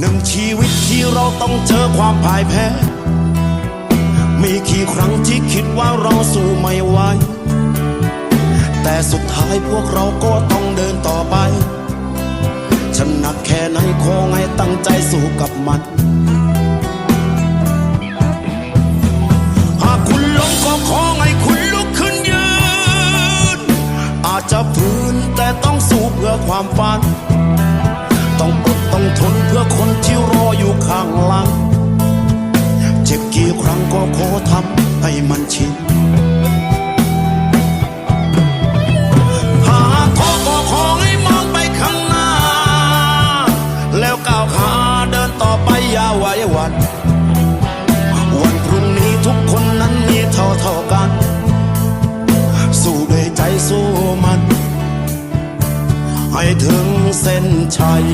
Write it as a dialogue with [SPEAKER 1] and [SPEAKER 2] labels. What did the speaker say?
[SPEAKER 1] หนึ่งชีวิตที่เราต้องเจอความพ่ายแพ้ มีกี่ครั้งที่คิดว่าเราสู้ไม่ไหว แต่สุดท้ายพวกเราก็ต้องเดินต่อไปฉันหนักแค่ไหนขอให้ตั้งใจสู้กับมัน หากคุณล้มก็ขอให้คุณลุกขึ้นยืน อาจจะพื้นแต่ต้องสู้เพื่อความฝัน ต้องอด ก็ขอทำให้มันชินหากท้อก็ขอให้มองไปข้างหน้า แล้วก้าวขาเดินต่อไปอย่าไหวหวันวันพรุ่งนี้ทุกคนนั้นมีเท่าเท่ากัน สู้ด้วยใจสู้มัน ให้ถึงเส้นชัย